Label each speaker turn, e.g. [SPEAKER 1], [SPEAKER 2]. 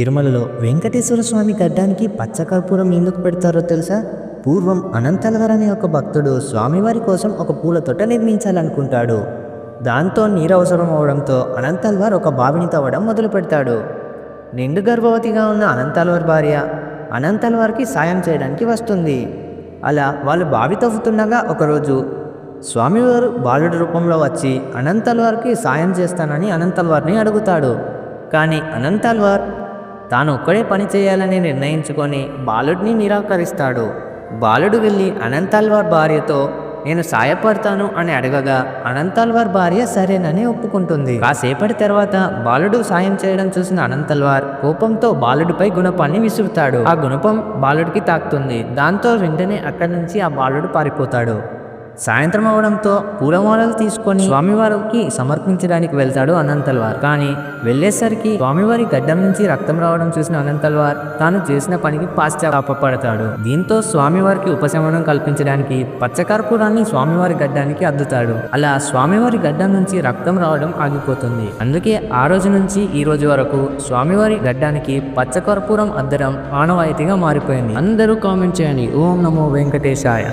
[SPEAKER 1] తిరుమలలో వెంకటేశ్వర స్వామి గడ్డానికి పచ్చకర్పూరం ఎందుకు పెడతారో తెలుసా? పూర్వం అనంతలవర్ అనే ఒక భక్తుడు స్వామివారి కోసం ఒక పూల తొట్ట నిర్మించాలనుకుంటాడు. దాంతో నీరు అవసరం అవడంతో అనంతల్వార్ ఒక బావిని తవ్వడం మొదలు పెడతాడు నిండు గర్భవతిగా ఉన్న అనంతల్వార్ భార్య అనంతల్వార్కి సాయం చేయడానికి వస్తుంది. అలా వాళ్ళు బావి తవ్వుతుండగా ఒకరోజు స్వామివారు బాలుడి రూపంలో వచ్చి అనంతల్వార్కి సాయం చేస్తానని అనంతల్వార్ని అడుగుతాడు. కానీ అనంతల్వార్ తాను ఒక్కడే పని చేయాలని నిర్ణయించుకొని బాలుడిని నిరాకరిస్తాడు. బాలుడు వెళ్ళి అనంతల్వార్ భార్యతో నేను సాయపడతాను అని అడగగా అనంతల్వార్ భార్య సరేనని ఒప్పుకుంటుంది. కాసేపటి తర్వాత బాలుడు సాయం చేయడం చూసిన అనంతల్వార్ కోపంతో బాలుడిపై గుణపాన్ని విసురుతాడు. ఆ గుణపం బాలుడికి తాకుతుంది. దాంతో వెంటనే అక్కడి నుంచి ఆ బాలుడు పారిపోతాడు. సాయంత్రం అవడంతో పూలమాలలు తీసుకొని స్వామివారికి సమర్పించడానికి వెళ్తాడు అనంతల్వార్. కానీ వెళ్ళేసరికి స్వామివారి గడ్డం నుంచి రక్తం రావడం చూసిన అనంతల్వార్ తాను చేసిన పనికి పాశ్చాత్తాపడతాడు దీంతో స్వామివారికి ఉపశమనం కల్పించడానికి పచ్చకర్పూరాన్ని స్వామివారి గడ్డానికి అద్దుతాడు. అలా స్వామివారి గడ్డం నుంచి రక్తం రావడం ఆగిపోతుంది. అందుకే ఆ రోజు నుంచి ఈ రోజు వరకు స్వామివారి గడ్డానికి పచ్చకర్పూరం అద్దడం ఆనవాయితీగా మారిపోయింది. అందరూ కామెంట్ చేయండి. ఓం నమో వెంకటేశాయ.